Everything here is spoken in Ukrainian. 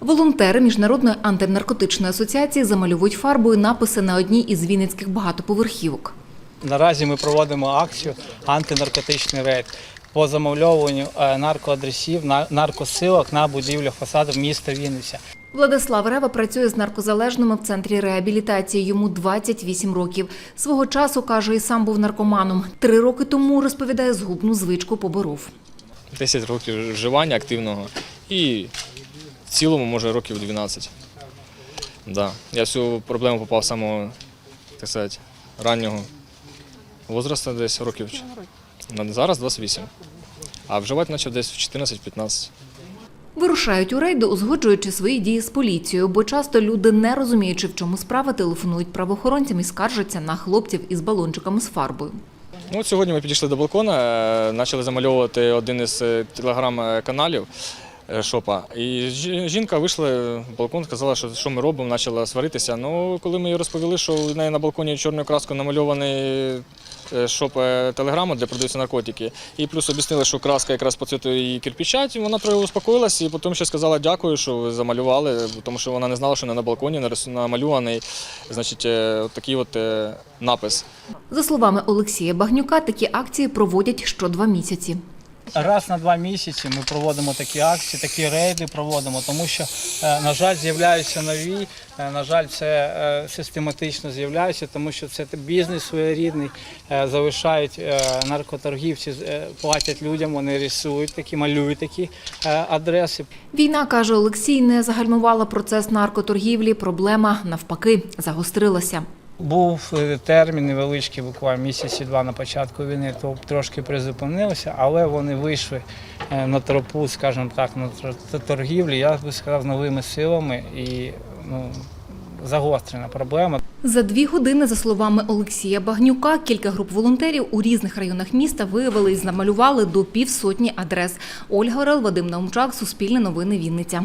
Волонтери Міжнародної антинаркотичної асоціації замальовують фарбою написи на одній із вінницьких багатоповерхівок. Наразі ми проводимо акцію антинаркотичний рейд по замовлюванню е, наркоадресів, на- наркосилок на будівлях фасадів міста Вінниця. Владислав Рева працює з наркозалежними в центрі реабілітації. Йому 28 років. Свого часу каже, і сам був наркоманом. Три роки тому розповідає, згубну звичку поборов. 10 років вживання активного і в цілому, може, років 12. Да. Я в цю проблему попав з самого, так сказати, раннього возрасту, десь років. Зараз 28. А вживати почав десь в 14-15. Вирушають у рейди, узгоджуючи свої дії з поліцією, бо часто люди, не розуміючи, в чому справа, телефонують правоохоронцям і скаржаться на хлопців із балончиками з фарбою. Ну, сьогодні ми підійшли до балкона, е, почали замальовувати один із е, телеграм-каналів е, шопа. І жінка вийшла в балкон, сказала, що, що ми робимо, почала сваритися. Ну, коли ми їй розповіли, що в неї на балконі чорною краскою намальований е, шоп е, телеграму, де продаються наркотики, і плюс об'яснили, що краска якраз по цвіту її кирпичать, вона трохи успокоїлася, і потім ще сказала дякую, що ви замалювали, тому що вона не знала, що не на балконі намалюваний значить, е, такий от е, напис. За словами Олексія Багнюка, такі акції проводять що два місяці. Раз на два місяці ми проводимо такі акції, такі рейди проводимо, тому що, е, на жаль, з'являються нові. е, На жаль, це е, систематично з'являється, тому що це бізнес своєрідний. Залишають наркоторгівці, платять людям, вони рисують такі, малюють такі адреси. Війна, каже Олексій, не загальмувала процес наркоторгівлі. Проблема навпаки загострилася. Був е, термін невеличкий, буквально місяці два на початку війни, то трошки призупинилося, але вони вийшли е, на тропу, скажімо так, на торгівлі, я би сказав, новими силами і ну, загострена проблема. За дві години, за словами Олексія Багнюка, кілька груп волонтерів у різних районах міста виявили і намалювали до півсотні адрес. Ольга Орел, Вадим Наумчак, Суспільне новини Вінниця.